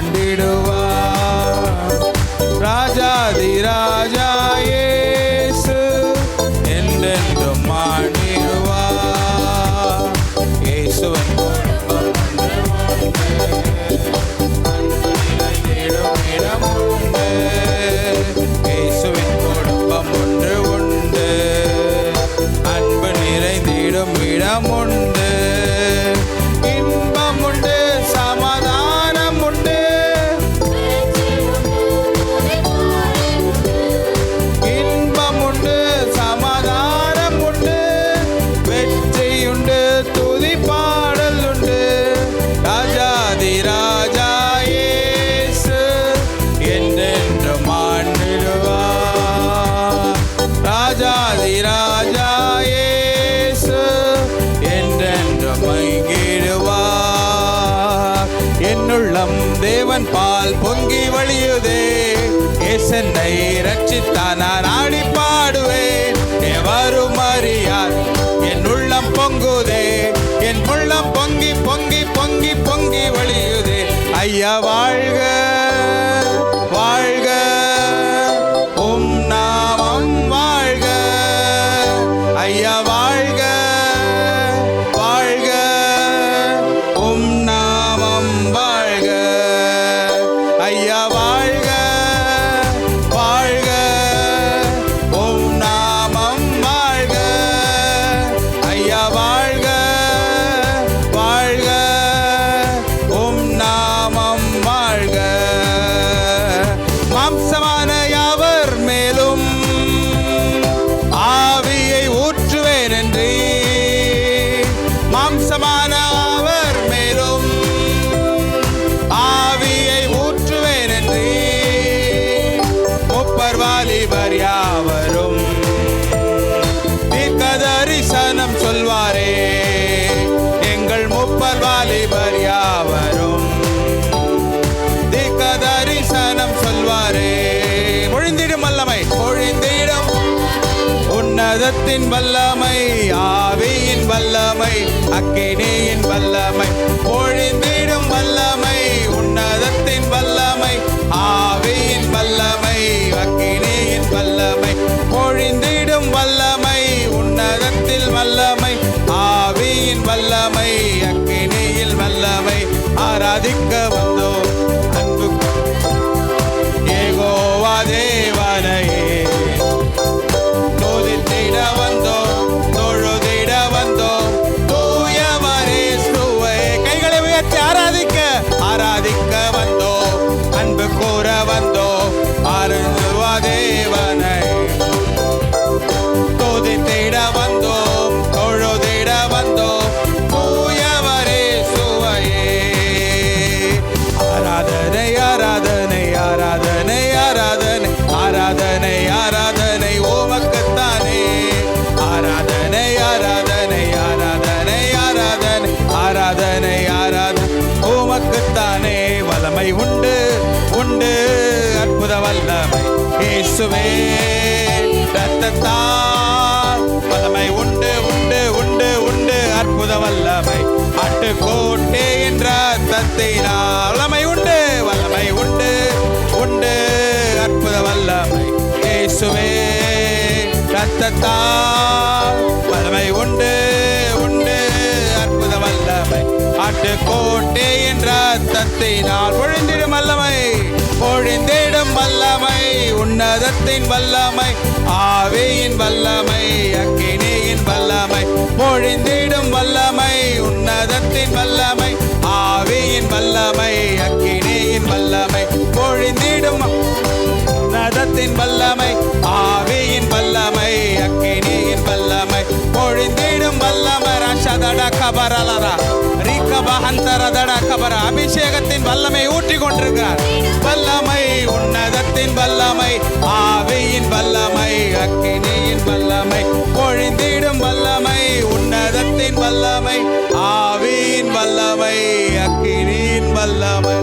என்றென்றும் உள்ளம் தேவன் பால் பொங்கி வழியுதே. ஏசென்னை ரட்சித்தான் நான் ஆடி மாம்சமான அவர் மேலும் ஆவியை ஊற்றுவேன் என்று முப்பர் வாலிபர் யாவரும் தரிசனம் சொல்வாரே. எங்கள் முப்பர் வாலிபர் யாவரும் தரிசனம் சொல்வாரே. பொழிந்திடும் வல்லமை பொழிந்திடும் உன்னதத்தின் வல்லமை ஆவியின் வல்லமை. அக்கினியின் வல்லமை. பொழிந்திடும் வல்லமை. உன்னதத்தின் வல்லமை. ஆவியின் வல்லமை. அக்கினியின் வல்லமை. பொழிந்திடும் வல்லமை. உன்னதத்தில் வல்லமை. ஆவியின் வல்லமை. அக்கினியில் வல்லமை. ஆராதிக்க உண்டு உண்டு அற்புத வல்லமை இயேசுவே ரத்தத்தால் வல்லமை உண்டு உண்டு உண்டு உண்டு அற்புத வல்லமை அட்டுக்கோட்டே என்ற ரத்தத்தினால் வல்லமை உண்டு வல்லமை உண்டு உண்டு அற்புத வல்லமை இயேசுவே ரத்தத்தால் ஆட்டுக்கோட்டை என்ற ரத்தத்தினால் பொழிந்திடும் வல்லமை பொழிந்திடும் வல்லமை உன்னதத்தின் வல்லமை ஆவியின் வல்லமை அக்கினியின் வல்லமை பொழிந்திடும் வல்லமை உன்னதத்தின் வல்லமை ஆவியின் வல்லமை அக்கினியின் வல்லமை பொழிந்திடும் உன்னதத்தின் வல்லமை ஆவியின் தடா கபரலரா. ரீக்க பகந்தர தடா கபர. அபிஷேகத்தின் வல்லமை ஊற்றி கொண்டிருக்கிறார் வல்லமை உன்னதத்தின் வல்லமை ஆவியின் வல்லமை அக்கினியின் வல்லமை பொழிந்திடும் வல்லமை உன்னதத்தின் வல்லமை ஆவியின் வல்லமை அக்கினியின் வல்லமை.